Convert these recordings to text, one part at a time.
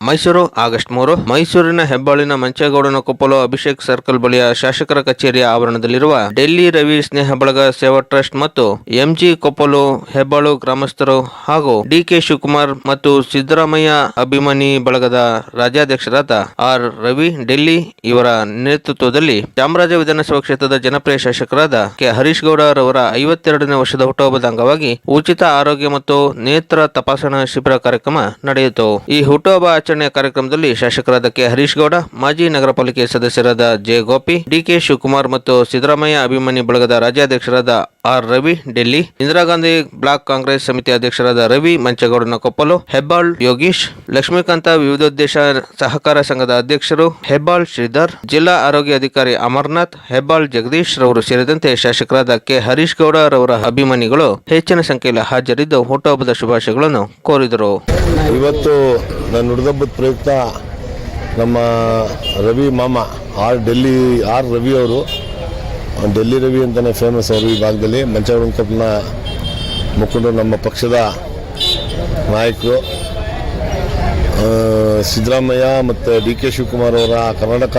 Mysuru, August ಮೂರು. ಮೈಸೂರಿನ ಹೆಬ್ಬಾಳಿನ ಮಂಚೇಗೌಡನ ಕೊಪ್ಪಲು Abhishek circle ಬಳಿಯ ಶಾಸಕರ ಕಚೇರಿಯ ಆವರಣದಲ್ಲಿರುವ ಡೆಲ್ಲಿ ರವಿ ಸ್ನೇಹ ಬಳಗ ಸೇವಾ ಟ್ರಸ್ಟ್ ಮತ್ತು ಎಂಜಿ ಕೊಪ್ಪಲು ಹೆಬ್ಬಾಳು ಗ್ರಾಮಸ್ಥರು ಹಾಗೂ ಡಿಕೆ ಶಿವಕುಮಾರ್ ಮತ್ತು ಸಿದ್ದರಾಮಯ್ಯ ಅಭಿಮಾನಿ ಬಳಗದ ರಾಜ್ಯಾಧ್ಯಕ್ಷರಾದ ಆರ್ ರವಿ ಡೆಲ್ಲಿ ಇವರ ನೇತೃತ್ವದಲ್ಲಿ ಚಾಮರಾಜ ವಿಧಾನಸಭಾ ಕ್ಷೇತ್ರದ ಜನಪ್ರಿಯ ಶಾಸಕರಾದ ಕೆ ಹರೀಶ್ ಗೌಡ ರವರ ಐವತ್ತೆರಡನೇ ವರ್ಷದ ಹುಟ್ಟುಹಬ್ಬದ ಅಂಗವಾಗಿ ಉಚಿತ ಆರೋಗ್ಯ ಮತ್ತು ನೇತ್ರ ತಪಾಸಣಾ ಶಿಬಿರ ಕಾರ್ಯಕ್ರಮ ನಡೆಯಿತು. ಈ ಹುಟ್ಟುಹಬ್ಬ ಆಚರಣೆಯ ಕಾರ್ಯಕ್ರಮದಲ್ಲಿ ಶಾಸಕರಾದ ಕೆ ಹರೀಶ್ ಗೌಡ ಮಾಜಿ ನಗರ ಪಾಲಿಕೆ ಸದಸ್ಯರಾದ ಜೆ ಗೋಪಿ ಡಿಕೆ ಶಿವಕುಮಾರ್ ಮತ್ತು ಸಿದ್ದರಾಮಯ್ಯ ಅಭಿಮಾನಿ ಬಳಗದ ರಾಜ್ಯಾಧ್ಯಕ್ಷರಾದ ಆರ್ ರವಿ ಡೆಲ್ಲಿ, ಇಂದಿರಾ ಗಾಂಧಿ ಬ್ಲಾಕ್ ಕಾಂಗ್ರೆಸ್ ಸಮಿತಿ ಅಧ್ಯಕ್ಷರಾದ ರವಿ ಮಂಚೇಗೌಡನ ಕೊಪ್ಪಲು, ಹೆಬ್ಬಾಳ್ ಯೋಗೀಶ್, ಲಕ್ಷ್ಮೀಕಾಂತ ವಿವಿಧೋದ್ದೇಶ ಸಹಕಾರ ಸಂಘದ ಅಧ್ಯಕ್ಷರು ಹೆಬ್ಬಾಳ್ ಶ್ರೀಧರ್, ಜಿಲ್ಲಾ ಆರೋಗ್ಯ ಅಧಿಕಾರಿ ಅಮರ್ನಾಥ್, ಹೆಬ್ಬಾಳ್ ಜಗದೀಶ್ ರವರು ಸೇರಿದಂತೆ ಶಾಸಕರಾದ ಕೆ ಹರೀಶ್ ಗೌಡ ರವರ ಅಭಿಮಾನಿಗಳು ಹೆಚ್ಚಿನ ಸಂಖ್ಯೆಯಲ್ಲಿ ಹಾಜರಿದ್ದು ಹುಟ್ಟುಹಬ್ಬದ ಶುಭಾಶಯಗಳನ್ನು ಕೋರಿದರು. ಇವತ್ತು ನಾನು ನುಡಿದಬ್ಬದ ಪ್ರಯುಕ್ತ ನಮ್ಮ ರವಿ ಮಾಮ, ಆರ್ ಡೆಲ್ಲಿ, ಆರ್ ರವಿ ಅವರು. ಡೆಲ್ಲಿ ರವಿ ಅಂತಲೇ ಫೇಮಸ್ ಅವರು ಈ ಭಾಗದಲ್ಲಿ. ಮಂಚಗೌಡನ ಮುಖಂಡರು ನಮ್ಮ ಪಕ್ಷದ ನಾಯಕರು. ಸಿದ್ದರಾಮಯ್ಯ ಮತ್ತು ಡಿ ಕೆ ಶಿವಕುಮಾರ್ ಅವರ ಕರ್ನಾಟಕ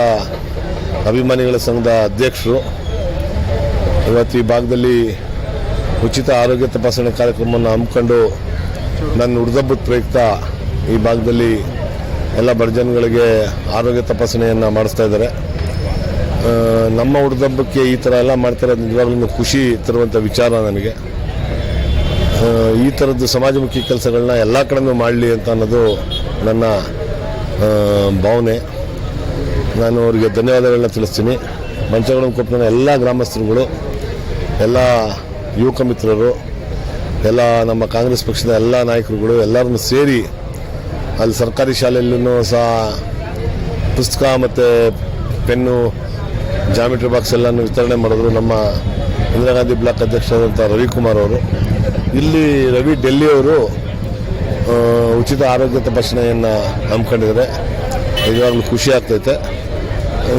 ಅಭಿಮಾನಿಗಳ ಸಂಘದ ಅಧ್ಯಕ್ಷರು. ಇವತ್ತು ಈ ಭಾಗದಲ್ಲಿ ಉಚಿತ ಆರೋಗ್ಯ ತಪಾಸಣೆ ಕಾರ್ಯಕ್ರಮವನ್ನು ಹಮ್ಮಿಕೊಂಡು ನನ್ನ ಹುಡ್ದಬ್ಬದ ಪ್ರಯುಕ್ತ ಈ ಭಾಗದಲ್ಲಿ ಎಲ್ಲ ಬಡಜನ್ಗಳಿಗೆ ಆರೋಗ್ಯ ತಪಾಸಣೆಯನ್ನು ಮಾಡಿಸ್ತಾ ಇದ್ದಾರೆ. ನಮ್ಮ ಹುಡ್ದಬ್ಬಕ್ಕೆ ಈ ಥರ ಎಲ್ಲ ಮಾಡ್ತಿರೋದು ನಿಜವಾಗ್ಲೂ ಖುಷಿ ತರುವಂಥ ವಿಚಾರ ನನಗೆ. ಈ ಥರದ್ದು ಸಮಾಜಮುಖಿ ಕೆಲಸಗಳನ್ನ ಎಲ್ಲ ಕಡೆನೂ ಮಾಡಲಿ ಅಂತ ಅನ್ನೋದು ನನ್ನ ಭಾವನೆ. ನಾನು ಅವರಿಗೆ ಧನ್ಯವಾದಗಳನ್ನ ತಿಳಿಸ್ತೀನಿ. ಮಂಚಗಳನ್ನು ಕೊಪ್ಪನ ಎಲ್ಲ ಗ್ರಾಮಸ್ಥರುಗಳು, ಎಲ್ಲ ಯುವಕ ಮಿತ್ರರು, ಎಲ್ಲ ನಮ್ಮ ಕಾಂಗ್ರೆಸ್ ಪಕ್ಷದ ಎಲ್ಲ ನಾಯಕರುಗಳು ಎಲ್ಲರನ್ನು ಸೇರಿ ಅಲ್ಲಿ ಸರ್ಕಾರಿ ಶಾಲೆಯಲ್ಲೂ ಸಹ ಪುಸ್ತಕ ಮತ್ತು ಪೆನ್ನು, ಜಾಮಿಟ್ರಿ ಬಾಕ್ಸ್ ಎಲ್ಲನೂ ವಿತರಣೆ ಮಾಡಿದ್ರು ನಮ್ಮ ಇಂದಿರಾ ಗಾಂಧಿ ಬ್ಲಾಕ್ ಅಧ್ಯಕ್ಷರಾದಂಥ ರವಿಕುಮಾರ್ ಅವರು. ಇಲ್ಲಿ ರವಿ ಡೆಲ್ಲಿಯವರು ಉಚಿತ ಆರೋಗ್ಯ ತಪಾಸಣೆಯನ್ನು ಹಮ್ಮಿಕೊಂಡಿದ್ದಾರೆ. ನಿಜವಾಗ್ಲೂ ಖುಷಿ ಆಗ್ತೈತೆ.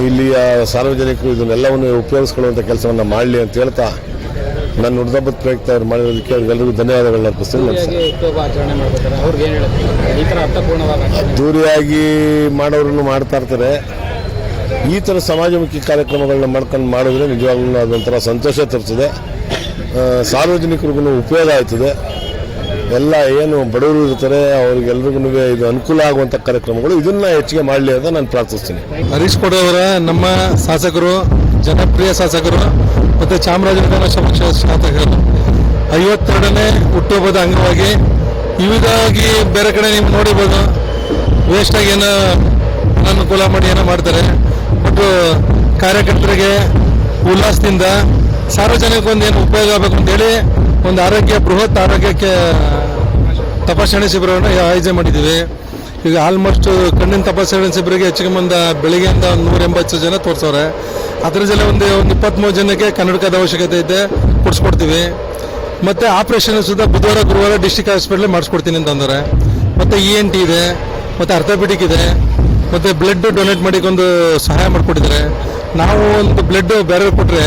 ಇಲ್ಲಿಯ ಸಾರ್ವಜನಿಕರು ಇದನ್ನೆಲ್ಲವನ್ನು ಉಪಯೋಗಿಸ್ಕೊಳ್ಳುವಂಥ ಕೆಲಸವನ್ನು ಮಾಡಲಿ ಅಂತ ಹೇಳ್ತಾ ನನ್ನ ನುಡ್ದಬ್ಬದ ಪ್ರಯುಕ್ತ ಅವ್ರು ಮಾಡಿರೋದಕ್ಕೆ ಅವ್ರಿಗೆಲ್ಲರಿಗೂ ಧನ್ಯವಾದಗಳು ಅರ್ಪಿಸ್ತೀನಿ ನಮಸ್ಕಾರ ಅದ್ದೂರಿಯಾಗಿ ಮಾಡೋರನ್ನು ಮಾಡ್ತಾ ಇರ್ತಾರೆ. ಈ ಥರ ಸಮಾಜಮುಖಿ ಕಾರ್ಯಕ್ರಮಗಳನ್ನ ಮಾಡ್ಕೊಂಡು ಮಾಡಿದ್ರೆ ನಿಜವಾಗ್ಲೂ ಅದೊಂಥರ ಸಂತೋಷ ತರ್ತದೆ ಸಾರ್ವಜನಿಕರಿಗೂ ಉಪಯೋಗ ಆಯ್ತದೆ. ಎಲ್ಲ ಏನು ಬಡವರು ಇರ್ತಾರೆ ಅವ್ರಿಗೆಲ್ರಿಗೂ ಇದು ಅನುಕೂಲ ಆಗುವಂಥ ಕಾರ್ಯಕ್ರಮಗಳು ಇದನ್ನ ಹೆಚ್ಚಿಗೆ ಮಾಡಲಿ ಅಂತ ನಾನು ಪ್ರಾರ್ಥಿಸ್ತೀನಿ. ಹರೀಶ್ ಕೊಡವರ, ನಮ್ಮ ಶಾಸಕರು, ಜನಪ್ರಿಯ ಶಾಸಕರು ಮತ್ತು ಚಾಮರಾಜನಗರ ಶಾಸಕರು. ಐವತ್ತೆರಡನೇ ಹುಟ್ಟುಹಬ್ಬದ ಅಂಗವಾಗಿ ವಿವಿಧವಾಗಿ ಬೇರೆ ಕಡೆ ನೀವು ನೋಡಿರ್ಬೋದು ವೇಸ್ಟಾಗಿ ಏನೋ ಅನುಕೂಲ ಮಾಡಿ ಏನೋ ಮಾಡ್ತಾರೆ. ಬಟ್ ಕಾರ್ಯಕರ್ತರಿಗೆ ಉಲ್ಲಾಸದಿಂದ ಸಾರ್ವಜನಿಕ ಒಂದು ಏನು ಉಪಯೋಗ ಆಗಬೇಕು ಅಂತೇಳಿ ಒಂದು ಆರೋಗ್ಯ, ಬೃಹತ್ ಆರೋಗ್ಯಕ್ಕೆ ತಪಾಸಣೆ ಶಿಬಿರವನ್ನು ಆಯೋಜನೆ ಮಾಡಿದ್ದೀವಿ. ಈಗ ಆಲ್ಮೋಸ್ಟ್ ಕಣ್ಣಿನ ತಪಾಸಣೆ ಶಿಬಿರಗೆ ಹೆಚ್ಚಿಗೆ ಮಂದ ಬೆಳಿಗ್ಗೆಯಿಂದ ನೂರ ಎಂಬತ್ತು ಜನ ತೋರಿಸೋರೆ ಅದರ ಜೊತೆ ಒಂದು ಒಂದು ಇಪ್ಪತ್ತ್ಮೂರು ಜನಕ್ಕೆ ಕನ್ನಡಕದ ಅವಶ್ಯಕತೆ ಇದೆ, ಕೊಡಿಸ್ಕೊಡ್ತೀವಿ. ಮತ್ತು ಆಪ್ರೇಷನ್ ಸುಧಾ ಬುಧವಾರ, ಗುರುವಾರ ಡಿಸ್ಟಿಕ್ ಹಾಸ್ಪಿಟ್ಲಲ್ಲಿ ಮಾಡಿಸ್ಕೊಡ್ತೀನಿ ಅಂತಂದರೆ ಮತ್ತು ಇ ಎನ್ ಟಿ ಇದೆ, ಮತ್ತು ಅರ್ಥೋಪೆಟಿಕ್ ಇದೆ, ಮತ್ತು ಬ್ಲಡ್ ಡೊನೇಟ್ ಮಾಡಿಕ್ಕೆ ಒಂದು ಸಹಾಯ ಮಾಡಿಕೊಟ್ಟಿದ್ದಾರೆ. ನಾವು ಒಂದು ಬ್ಲಡ್ ಬೇರೆ ಕೊಟ್ಟರೆ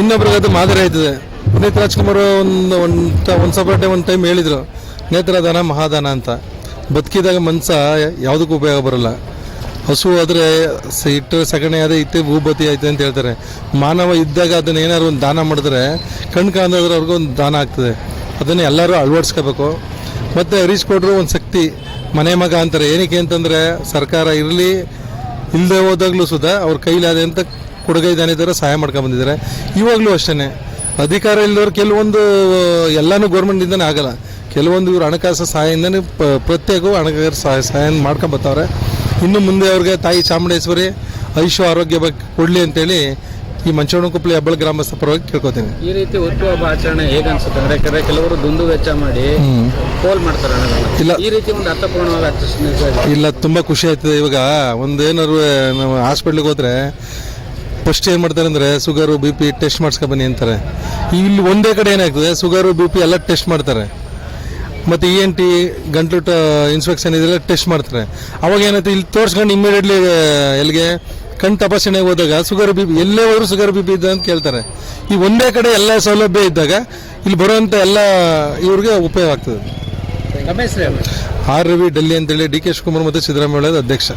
ಇನ್ನೊಬ್ರಿಗೆ ಅದು ಮಾದರಿ ಆಯ್ತದೆ. ಪುನೀತ್ ರಾಜ್ಕುಮಾರ್ ಒಂದು ಒಂದು ಒಂದು ಸಪರೇಟ್ ಒಂದು ಟೈಮ್ ಹೇಳಿದರು. ನೇತ್ರದಾನ, ಮಹಾದಾನ ಅಂತ. ಬದುಕಿದಾಗ ಮನ್ಸ ಯಾವುದಕ್ಕೂ ಉಪಯೋಗ ಬರಲ್ಲ. ಹಸು ಆದರೆ ಇಟ್ಟು ಸಗಣಿ ಆದರೆ ಇತ್ತೆ ಭೂಪತಿ ಆಯ್ತು ಅಂತ ಹೇಳ್ತಾರೆ. ಮಾನವ ಇದ್ದಾಗ ಅದನ್ನ ಏನಾದ್ರು ಒಂದು ದಾನ ಮಾಡಿದ್ರೆ ಕಣ್ ಕಾಣದ್ರೆ ಅವ್ರಿಗೂ ಒಂದು ದಾನ ಆಗ್ತದೆ. ಅದನ್ನು ಎಲ್ಲರೂ ಅಳವಡಿಸ್ಕೋಬೇಕು. ಮತ್ತು ಹರೀಶ್ ಕೊಟ್ಟರು ಒಂದು ಶಕ್ತಿ. ಮನೆ ಮಗ ಅಂತಾರೆ. ಏನಕ್ಕೆ ಅಂತಂದರೆ ಸರ್ಕಾರ ಇರಲಿ ಇಲ್ಲದೆ ಹೋದಾಗಲೂ ಸುಧಾ ಅವ್ರ ಕೈಲಾದೆ ಅಂತ ಕೊಡುಗೈ ದಾನಿದ್ದಾರೆ ಸಹಾಯ ಮಾಡ್ಕೊಂಡು ಬಂದಿದ್ದಾರೆ. ಇವಾಗಲೂ ಅಷ್ಟೇ ಅಧಿಕಾರ ಇಲ್ಲದವ್ರು ಕೆಲವೊಂದು, ಎಲ್ಲನೂ ಗೌರ್ಮೆಂಟಿಂದನೇ ಆಗಲ್ಲ. ಕೆಲವೊಂದು ಇವರು ಹಣಕಾಸು ಸಹಾಯದಿಂದನೇ ಪ- ಪ್ರತ್ಯೇಕವು ಹಣಕಾಸು ಸಹಾಯ ಸಹಾಯ ಮಾಡ್ಕೊಂಬತ್ತವ್ರೆ. ಇನ್ನು ಮುಂದೆ ಅವ್ರಿಗೆ ತಾಯಿ ಚಾಮುಂಡೇಶ್ವರಿ ಐಶು ಆರೋಗ್ಯ ಬಗ್ಗೆ ಕೊಡಲಿ ಅಂತೇಳಿ ಈ ಮಂಚವಣಕೊಪ್ಪಲಿ ಹೆಬ್ಬಳ ಗ್ರಾಮಸ್ಥ ಪರವಾಗಿ ಕೇಳ್ಕೊತೀನಿ. ಈ ರೀತಿ ಹುಟ್ಟುಹಬ್ಬ ಆಚರಣೆ ಹೇಗೆ ಅನ್ಸುತ್ತೆ? ಅಂದ್ರೆ ಯಾಕಂದ್ರೆ ಕೆಲವರು ದುಂದು ವೆಚ್ಚ ಮಾಡಿ ಪೋಲ್ ಮಾಡ್ತಾರೆ ಹಣಗಳನ್ನ. ಇಲ್ಲ. ಈ ರೀತಿ ಒಂದು ಅರ್ಥಪೂರ್ಣವಾಗಿ ಆಚರಿಸಿದ್ರೆ ಇಲ್ಲ ತುಂಬ ಖುಷಿ ಆಯ್ತದೆ ಇವಾಗ. ಒಂದು ಏನಾದ್ರು ನಾವು ಹಾಸ್ಪಿಟ್ಲಿಗೆ ಹೋದ್ರೆ ಫಸ್ಟ್ ಏನು ಮಾಡ್ತಾರೆ ಅಂದರೆ ಸುಗರು ಬಿ ಪಿ ಟೆಸ್ಟ್ ಮಾಡಿಸ್ಕೊ ಬನ್ನಿ ಅಂತಾರೆ. ಇಲ್ಲಿ ಒಂದೇ ಕಡೆ ಏನಾಗ್ತದೆ? ಸುಗರು ಬಿ ಪಿ ಎಲ್ಲ ಟೆಸ್ಟ್ ಮಾಡ್ತಾರೆ. ಮತ್ತು ಇ ಎನ್ ಟಿ ಗಂಟ್ಲು ಇನ್ಸ್ಪೆಕ್ಷನ್ ಇದೆಲ್ಲ ಟೆಸ್ಟ್ ಮಾಡ್ತಾರೆ. ಅವಾಗ ಏನಾಯ್ತು ಇಲ್ಲಿ ತೋರಿಸ್ಕೊಂಡು ಇಮಿಡಿಯೇಟ್ಲಿ ಎಲ್ಲಿಗೆ ಕಣ್ ತಪಾಸಣೆಗೆ ಹೋದಾಗ ಶುಗರ್ ಬಿ ಪಿ ಎಲ್ಲೇ ಹೋದ್ರು ಶುಗರ್ ಬಿ ಪಿ ಇದೆ ಅಂತ ಕೇಳ್ತಾರೆ. ಈ ಒಂದೇ ಕಡೆ ಎಲ್ಲ ಸೌಲಭ್ಯ ಇದ್ದಾಗ ಇಲ್ಲಿ ಬರುವಂಥ ಎಲ್ಲ ಇವ್ರಿಗೆ ಉಪಯೋಗ ಆಗ್ತದೆ. ಆರ್ ರವಿ ಡೆಲ್ಲಿ ಅಂತೇಳಿ ಡಿ ಕೆ ಶಿವಕುಮಾರ್ ಮತ್ತು ಸಿದ್ದರಾಮಯ್ಯ ಅಧ್ಯಕ್ಷ.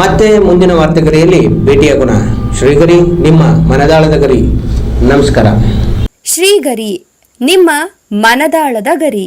ಮತ್ತೆ ಮುಂದಿನ ವಾರ್ತೆಗರಿಯಲ್ಲಿ ಭೇಟಿಯಾಗೋಣ ಶ್ರೀಗರಿ ನಿಮ್ಮ ಮನದಾಳದ ಗರಿ. ನಮಸ್ಕಾರ. ಶ್ರೀಗರಿ ನಿಮ್ಮ ಮನದಾಳದ ಗರಿ.